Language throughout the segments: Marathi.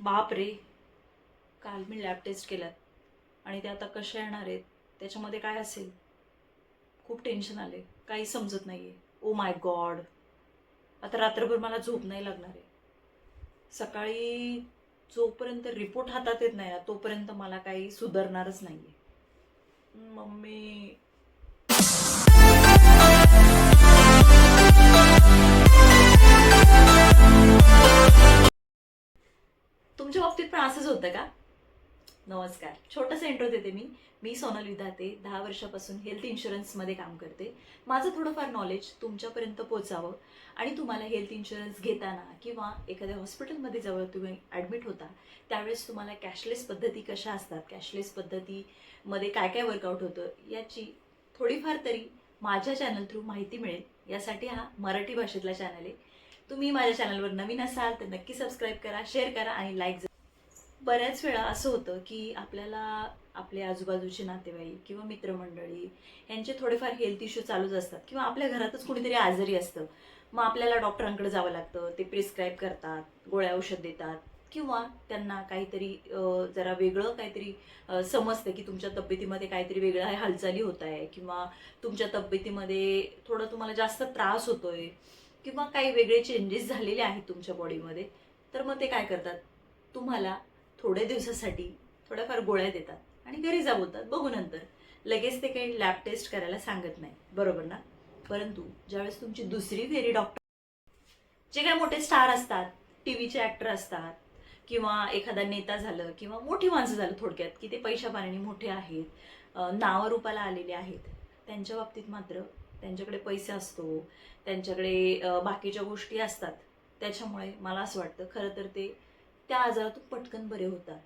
बाप रे काल मी लॅब टेस्ट केल्यात आणि ते आता कशा येणार आहेत? त्याच्यामध्ये काय असेल? खूप टेन्शन आले काही समजत नाही आहे ओ माय गॉड आता रात्रभर मला झोप नाही लागणार आहे. सकाळी जोपर्यंत रिपोर्ट हातात येत नाही ना तोपर्यंत मला काही सुधारणारच नाही आहे मम्मी होतं का? नमस्कार. छोटंसं इंट्रो देते मी. मी सोनल विधाते. दहा वर्षापासून हेल्थ इन्शुरन्समध्ये काम करते. माझं थोडंफार नॉलेज तुमच्यापर्यंत पोचावं आणि तुम्हाला हेल्थ इन्शुरन्स घेताना किंवा एखाद्या हॉस्पिटलमध्ये जवळ तुम्ही ॲडमिट होता त्यावेळेस तुम्हाला कॅशलेस पद्धती कशा असतात? कॅशलेस पद्धतीमध्ये काय काय वर्कआउट होतं? याची थोडीफार तरी माझ्या चॅनल थ्रू माहिती मिळेल. यासाठी हा मराठी भाषेतला चॅनल आहे. तुम्ही माझ्या चॅनलवर नवीन असाल तर नक्की सबस्क्राईब करा शेअर करा आणि लाईक बऱ्याच वेळा असं होतं की आपल्याला आपले आजूबाजूचे नातेवाईक किंवा मित्रमंडळी यांचे थोडेफार हेल्थ इश्यू चालूच असतात किंवा आपल्या घरातच कुणीतरी आजारी असतं. मग आपल्याला डॉक्टरांकडे जावं लागतं ते प्रिस्क्राईब करतात गोळ्या औषध देतात किंवा त्यांना काहीतरी जरा वेगळं काहीतरी समजतं की तुमच्या तब्येतीमध्ये काहीतरी वेगळ्या हालचाली होत आहे किंवा तुमच्या तब्येतीमध्ये थोडं तुम्हाला जास्त त्रास होतोय किंवा काही वेगळे चेंजेस झालेले आहेत तुमच्या बॉडीमध्ये तर मग ते काय करतात? तुम्हाला थोड्या दिवसासाठी थोड्याफार गोळ्या देतात आणि घरी जाबवतात बघू नंतर. लगेच ते काही लॅब टेस्ट करायला सांगत नाही. बरोबर ना? परंतु ज्यावेळेस तुमची दुसरी फेरी डॉक्टर जे काय मोठे स्टार असतात टी व्हीचे ॲक्टर असतात किंवा एखादा नेता झालं किंवा मोठी माणसं झालं थोडक्यात की ते पैशा मोठे आहेत नावारूपाला आलेले आहेत त्यांच्या बाबतीत मात्र त्यांच्याकडे पैसे असतो त्यांच्याकडे बाकीच्या गोष्टी असतात. त्याच्यामुळे मला असं वाटतं खरं तर ते त्या आजारातून पटकन बरे होतात.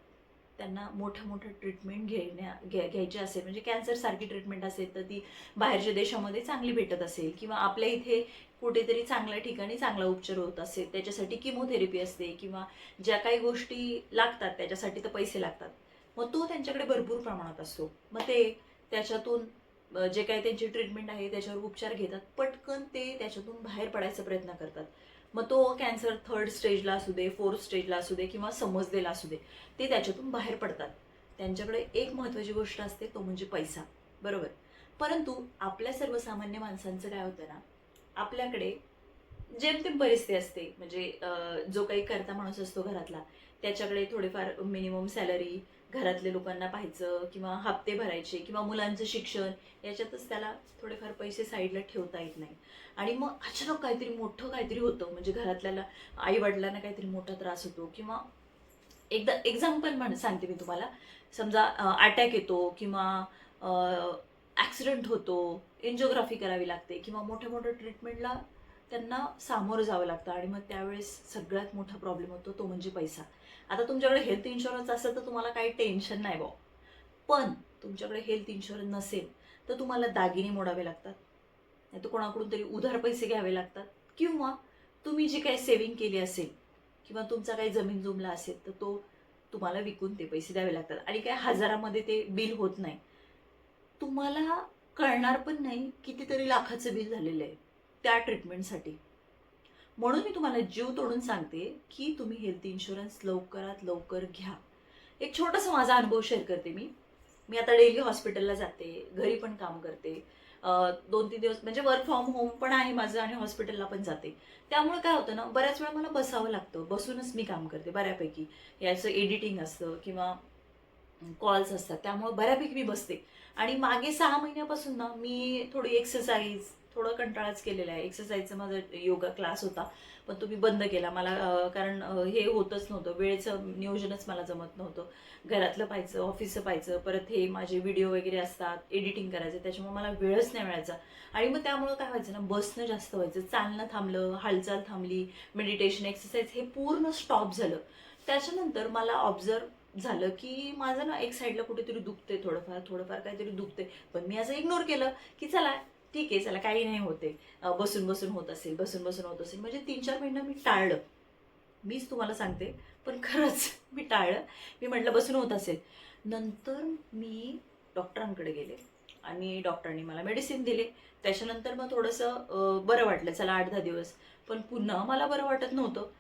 त्यांना मोठ्या मोठ्या ट्रीटमेंट घेण्या घ्या घ्यायची असेल. म्हणजे कॅन्सरसारखी ट्रीटमेंट असेल तर ती बाहेरच्या देशामध्ये चांगली भेटत असेल किंवा आपल्या इथे कुठेतरी चांगल्या ठिकाणी चांगला उपचार होत असेल. त्याच्यासाठी किमोथेरपी असते किंवा ज्या काही गोष्टी लागतात त्याच्यासाठी तर पैसे लागतात. मग तो त्यांच्याकडे भरपूर प्रमाणात असतो. मग ते त्याच्यातून जे काही त्यांची ट्रीटमेंट आहे त्याच्यावर उपचार घेतात. पटकन ते त्याच्यातून बाहेर पडायचा प्रयत्न करतात. मग तो कॅन्सर थर्ड स्टेजला असू दे फोर्थ स्टेजला असू दे किंवा समजलेला असू दे ते त्याच्यातून बाहेर पडतात. त्यांच्याकडे एक महत्त्वाची गोष्ट असते तो म्हणजे पैसा. बरोबर? परंतु आपल्या सर्वसामान्य माणसांचं काय होतं ना आपल्याकडे जेमतेम परिस्थिती असते म्हणजे जो काही करता माणूस असतो घरातला त्याच्याकडे थोडेफार मिनिमम सॅलरी घरातल्या लोकांना पाहायचं किंवा हप्ते भरायचे किंवा मुलांचं शिक्षण याच्यातच त्याला थोडेफार पैसे साईडला ठेवता येत नाही. आणि मग अचानक काहीतरी मोठं काहीतरी होतं. म्हणजे घरातल्याला आई वडिलांना काहीतरी मोठा त्रास होतो किंवा एकदा एक्झाम्पल म्हण सांगते मी तुम्हाला. समजा अटॅक येतो किंवा ॲक्सिडेंट होतो एन्जिओग्राफी करावी लागते किंवा मोठ्या मोठ्या ट्रीटमेंटला त्यांना सामोरं जावं लागतं. आणि मग त्यावेळेस सगळ्यात मोठा प्रॉब्लेम होतो तो म्हणजे पैसा. आता तुमच्याकडे हेल्थ इन्शुरन्स असेल तर तुम्हाला काही टेन्शन नाही भाऊ पण तुमच्याकडे हेल्थ इन्शुरन्स नसेल तर तुम्हाला दागिने मोडावे लागतात. नाही तर कोणाकडून तरी उधार पैसे घ्यावे लागतात. किंवा तुम्ही जी काही सेविंग केली असेल किंवा तुमचा काही जमीन जुमला असेल तर तो तुम्हाला विकून ते पैसे द्यावे लागतात. आणि काय हजारामध्ये ते बिल होत नाही. तुम्हाला कळणार पण नाही कितीतरी लाखाचं बिल झालेलं आहे त्या ट्रीटमेंटसाठी म्हणून मी तुम्हाला जीव तोडून सांगते की तुम्ही हेल्थ इन्शुरन्स लवकरात लवकर घ्या. एक छोटासा माझा अनुभव शेअर करते मी. मी आता डेली हॉस्पिटलला जाते घरी पण काम करते. दोन तीन दिवस म्हणजे वर्क फ्रॉम होम पण आहे माझं आणि हॉस्पिटलला पण जाते. त्यामुळे काय होतं ना बऱ्याच वेळा मला बसावं लागतं. बसूनच मी काम करते बऱ्यापैकी. याचं एडिटिंग असतं किंवा कॉल्स असतात. त्यामुळे बऱ्यापैकी मी बसते. आणि मागे सहा महिन्यापासून ना मी थोडी एक्सरसाइज थोडं कंटाळाच केलेला आहे. एक्सरसाइजचा माझा योगा क्लास होता पण तुम्ही बंद केला. मला कारण हे होतच नव्हतं. वेळेचं नियोजनच मला जमत नव्हतं. घरातलं पाहायचं ऑफिसचं पाहायचं परत हे माझे व्हिडिओ वगैरे असतात एडिटिंग करायचं त्याच्यामुळे मला वेळच नाही मिळायचा. आणि मग त्यामुळं काय व्हायचं ना बसणं जास्त व्हायचं. चालणं थांबलं हालचाल थांबली मेडिटेशन एक्सरसाइज हे पूर्ण स्टॉप झालं. त्याच्यानंतर मला ऑब्झर्व झालं की माझं ना एक साईडला कुठेतरी दुखते थोडंफार थोडंफार काहीतरी दुखते पण मी असं इग्नोर केलं की चला ठीक आहे चला काही नाही होते. बसून बसून होत असेल बसून बसून होत असेल. म्हणजे तीन चार महिना मी टाळलं. मीच तुम्हाला सांगते पण खरंच मी टाळलं. मी म्हटलं बसून होत असेल. नंतर मी डॉक्टरांकडे गेले आणि डॉक्टरांनी मला मेडिसिन दिले. त्याच्यानंतर मग थोडंसं बरं वाटलं. चला आठ दहा दिवस. पण पुन्हा मला बरं वाटत नव्हतं.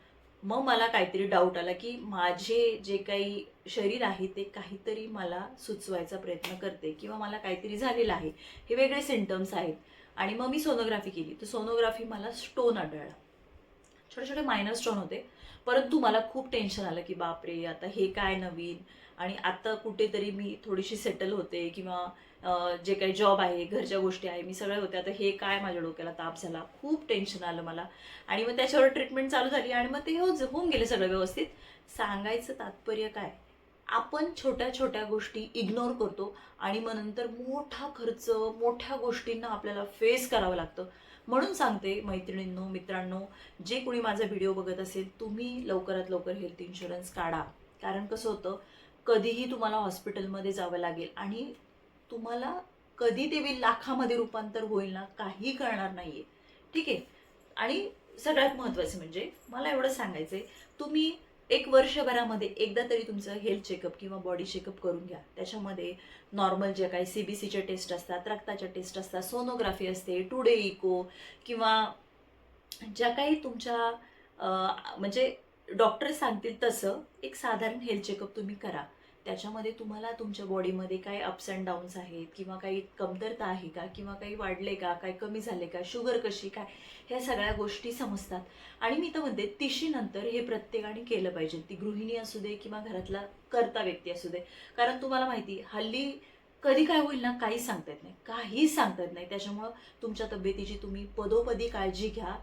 मग मला काहीतरी डाऊट आला की माझे जे काही शरीर आहे ते काहीतरी मला सुचवायचा प्रयत्न करते किंवा मला काहीतरी झालेलं आहे. हे वेगळे सिमटम्स आहेत. आणि मग मी सोनोग्राफी केली. तर सोनोग्राफी मला स्टोन आढळला. छोटे छोटे मायनर स्टोन होते. परंतु मला खूप टेन्शन आलं की बापरे आता हे काय नवीन? आणि आता कुठेतरी मी थोडीशी सेटल होते किंवा जे काही जॉब आहे घरच्या गोष्टी आहे मी सगळ्या होत्या आता हे काय माझ्या डोक्याला ताप झाला? खूप टेन्शन आलं मला. आणि मग त्याच्यावर ट्रीटमेंट चालू झाली आणि मग ते हो होऊन गेले सगळं व्यवस्थित. सांगायचं तात्पर्य काय? आपण छोट्या छोट्या गोष्टी इग्नोर करतो आणि मग नंतर मोठा खर्च मोठ्या गोष्टींना आपल्याला फेस करावं लागतं. म्हणून सांगते मैत्रिणींनो मित्रांनो जे कोणी माझा व्हिडिओ बघत असेल तुम्ही लवकरात लवकर हेल्थ इन्शुरन्स काढा. कारण कसं होतं कधीही तुम्हाला हॉस्पिटलमध्ये जावं लागेल आणि तुम्हाला कधी ते बिल लाखामध्ये रूपांतर होईल ना काही कळणार नाहीये. ठीक आहे? आणि सगळ्यात महत्त्वाचं म्हणजे मला एवढं सांगायचं आहे तुम्ही एक वर्षभरामध्ये एकदा तरी तुमचं हेल्थ चेकअप किंवा बॉडी चेकअप करून घ्या. त्याच्यामध्ये नॉर्मल जे काही सी बी सीचे टेस्ट असतात रक्ताच्या टेस्ट असतात सोनोग्राफी असते टुडे इको किंवा ज्या काही तुमच्या म्हणजे डॉक्टर सांगतील तसं एक साधारण हेल्थ चेकअप तुम्ही करा. त्याच्यामध्ये तुम्हाला तुमच्या बॉडीमध्ये काय अप्स अँड डाऊन्स आहेत किंवा काही कमतरता आहे का? किंवा काही वाढले का? काही कमी झाले का? शुगर कशी? काय? ह्या सगळ्या गोष्टी समजतात. आणि मी तर म्हणते तिशीनंतर हे प्रत्येकाने केलं पाहिजे. ती गृहिणी असू दे किंवा घरातला करता व्यक्ती असू दे. कारण तुम्हाला माहिती हल्ली कधी काय होईल ना काहीच सांगता येत नाही. काहीच सांगता येत नाही. त्याच्यामुळं तुमच्या तब्येतीची तुम्ही पदोपदी काळजी घ्या.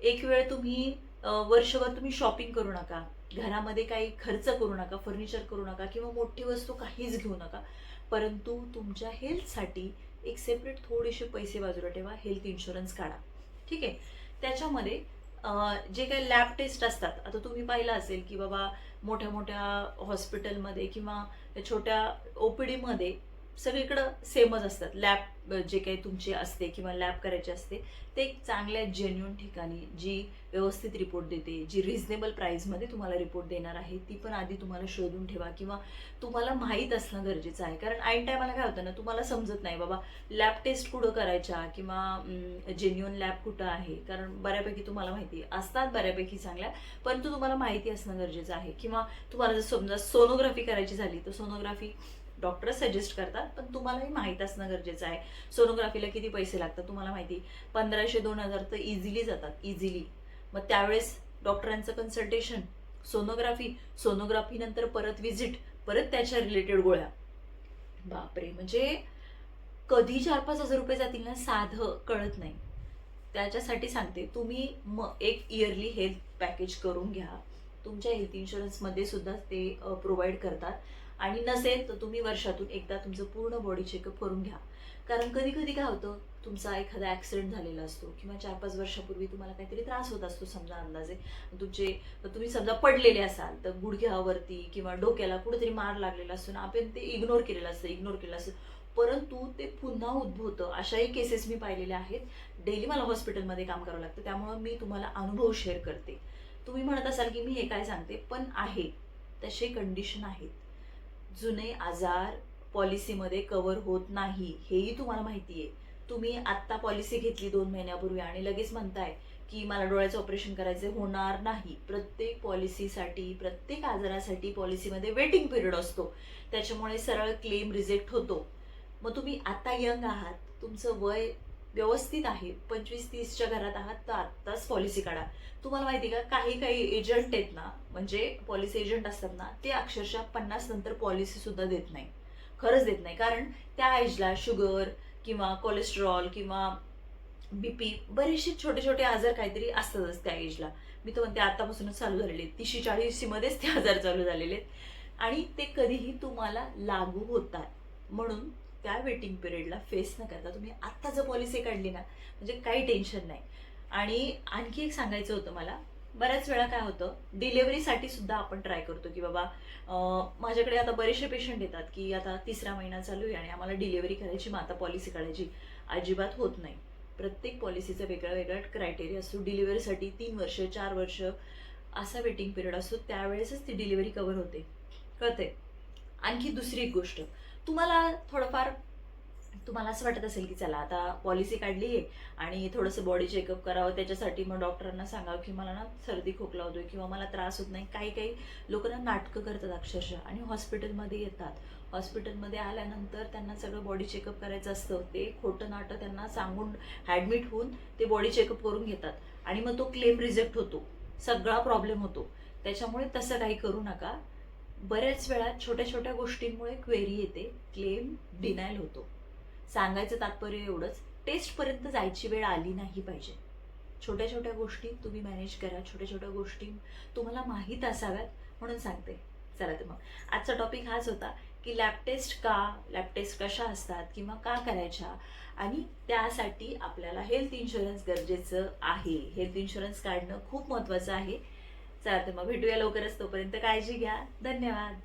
एक वेळ तुम्ही वर्षभर तुम्ही शॉपिंग करू नका. घरामध्ये काही खर्च करू नका फर्निचर करू नका किंवा मोठी वस्तू काहीच घेऊ नका. परंतु तुमच्या हेल्थसाठी एक सेपरेट थोडेसे पैसे बाजूला ठेवा हेल्थ इन्शुरन्स काढा. ठीक आहे? त्याच्यामध्ये जे काही लॅब टेस्ट असतात आता तुम्ही पाहिलं असेल की बाबा मोठ्या मोठ्या हॉस्पिटलमध्ये किंवा छोट्या ओ पी डीमध्ये सगळीकडं सेमच असतात. लॅब जे काही तुमचे असते किंवा लॅब करायचे असते ते एक चांगल्या जेन्युन ठिकाणी जी व्यवस्थित रिपोर्ट देते जी रिझनेबल प्राईजमध्ये तुम्हाला रिपोर्ट देणार आहे ती पण आधी तुम्हाला शोधून ठेवा किंवा तुम्हाला माहीत असणं गरजेचं आहे. कारण ऐन टायमाला काय होतं ना तुम्हाला समजत नाही बाबा लॅब टेस्ट कुठं करायच्या किंवा जेन्युन लॅब कुठं आहे? कारण बऱ्यापैकी तुम्हाला माहिती असतात बऱ्यापैकी चांगल्या परंतु तुम्हाला माहिती असणं गरजेचं आहे. किंवा तुम्हाला जर समजा सोनोग्राफी करायची झाली तर सोनोग्राफी डॉक्टर सजेस्ट करतात पण तुम्हालाही माहीत असणं गरजेचं आहे. सोनोग्राफीला किती पैसे लागतात तुम्हाला माहिती? पंधराशे दोन हजार तर इझिली जातात इझिली मग त्यावेळेस डॉक्टरांचं कन्सल्टेशन सोनोग्राफी सोनोग्राफी नंतर परत विजिट परत त्याच्या रिलेटेड गोळ्या. बापरे म्हणजे कधी चार पाच हजार रुपये जातील ना साधं कळत नाही. त्याच्यासाठी सांगते तुम्ही म एक इयरली हेल्थ पॅकेज करून घ्या. तुमच्या हेल्थ इन्शुरन्समध्ये सुद्धा ते प्रोव्हाइड करतात. आणि नसेल तर तुम्ही वर्षातून एकदा तुमचं पूर्ण बॉडी चेकअप करून घ्या. कारण कधी कधी काय होतं तुमचा एखादा ॲक्सिडेंट झालेला असतो किंवा चार पाच वर्षापूर्वी तुम्हाला काहीतरी त्रास होत असतो समजा अंदाजे. तुमचे तुम्ही समजा पडलेले असाल तर गुडघ्यावरती किंवा डोक्याला कुठेतरी मार लागलेला असतो ना आपण ते इग्नोर केलेलं असतं इग्नोर केलेलं असतं. परंतु ते पुन्हा उद्भवतं. अशाही केसेस मी पाहिलेल्या आहेत. डेली मला हॉस्पिटलमध्ये काम करावं लागतं. त्यामुळं मी तुम्हाला अनुभव शेअर करते. तुम्ही म्हणत असाल की मी हे काय सांगते? पण आहे. तसे कंडिशन आहेत. जुने आजार पॉलिसीमध्ये कवर होत नाही हेही तुम्हाला माहिती आहे. तुम्ही आत्ता पॉलिसी घेतली दोन महिन्यापूर्वी आणि लगेच म्हणताय की मला डोळ्याचं ऑपरेशन करायचे होणार नाही. प्रत्येक पॉलिसीसाठी प्रत्येक आजारासाठी पॉलिसीमध्ये वेटिंग पिरियड असतो. त्याच्यामुळे सरळ क्लेम रिजेक्ट होतो. मग तुम्ही आता यंग आहात तुमचं वय व्यवस्थित आहे. पंचवीस तीसच्या घरात आहात तर आत्ताच पॉलिसी काढा. तुम्हाला माहिती का काही काही एजंट आहेत ना म्हणजे पॉलिसी एजंट असतात ना ते अक्षरशः पन्नास नंतर पॉलिसीसुद्धा देत नाही. खरंच देत नाही. कारण त्या एजला शुगर किंवा कोलेस्ट्रॉल किंवा बी पी बरेचसे छोटे छोटे आजार काहीतरी असतातच त्या एजला मी तो म्हणते आतापासूनच चालू झालेले आहेत. तीसशे चाळीशीमध्येच ते आजार चालू झालेले आहेत. आणि ते कधीही तुम्हाला लागू होतात. म्हणून त्या वेटिंग पिरियडला फेस न करता तुम्ही आत्ता जर पॉलिसी काढली ना म्हणजे काही टेन्शन नाही. आणि आणखी एक सांगायचं होतं मला बऱ्याच वेळा काय होतं डिलेवरीसाठी सुद्धा आपण ट्राय करतो की बाबा माझ्याकडे आता बरेचसे पेशंट येतात की आता तिसरा महिना चालू आहे आणि आम्हाला डिलेवरी करायची मग आता पॉलिसी काढायची. अजिबात होत नाही. प्रत्येक पॉलिसीचा वेगळा वेगळा क्रायटेरिया असतो. डिलिव्हरीसाठी तीन वर्ष चार वर्ष असा वेटिंग पिरियड असतो. त्यावेळेसच ती डिलिव्हरी कव्हर होते. कळते आणखी दुसरी एक गोष्ट. तुम्हाला थोडंफार तुम्हाला असं वाटत असेल की चला आता पॉलिसी काढली आहे आणि थोडंसं बॉडी चेकअप करावं त्याच्यासाठी मग डॉक्टरांना सांगावं की मला ना सर्दी खोकला होतोय किंवा मला त्रास होत नाही. काही काही लोक ना नाटकं करतात अक्षरशः आणि हॉस्पिटलमध्ये येतात. हॉस्पिटलमध्ये आल्यानंतर त्यांना सगळं बॉडी चेकअप करायचं असतं. ते खोटं नाटं त्यांना सांगून ॲडमिट होऊन ते बॉडी चेकअप करून घेतात. आणि मग तो क्लेम रिजेक्ट होतो. सगळा प्रॉब्लेम होतो. त्याच्यामुळे तसं काही करू नका. बऱ्याच वेळा छोट्या छोट्या गोष्टींमुळे क्वेरी येते क्लेम डिनायल होतो. सांगायचं तात्पर्य एवढंच टेस्टपर्यंत जायची वेळ आली नाही पाहिजे. छोट्या छोट्या गोष्टी तुम्ही मॅनेज करा छोट्या छोट्या गोष्टी तुम्हाला माहीत असाव्यात म्हणून सांगते. चला तर मग. आजचा टॉपिक हाच होता की लॅब टेस्ट का लॅब टेस्ट कशा असतात किंवा का करायच्या? आणि त्यासाठी आपल्याला हेल्थ इन्शुरन्स गरजेचं आहे. हेल्थ इन्शुरन्स काढणं खूप महत्त्वाचं आहे. चालतं मग भेटूया लवकरच तोपर्यंत. काळजी घ्या. धन्यवाद.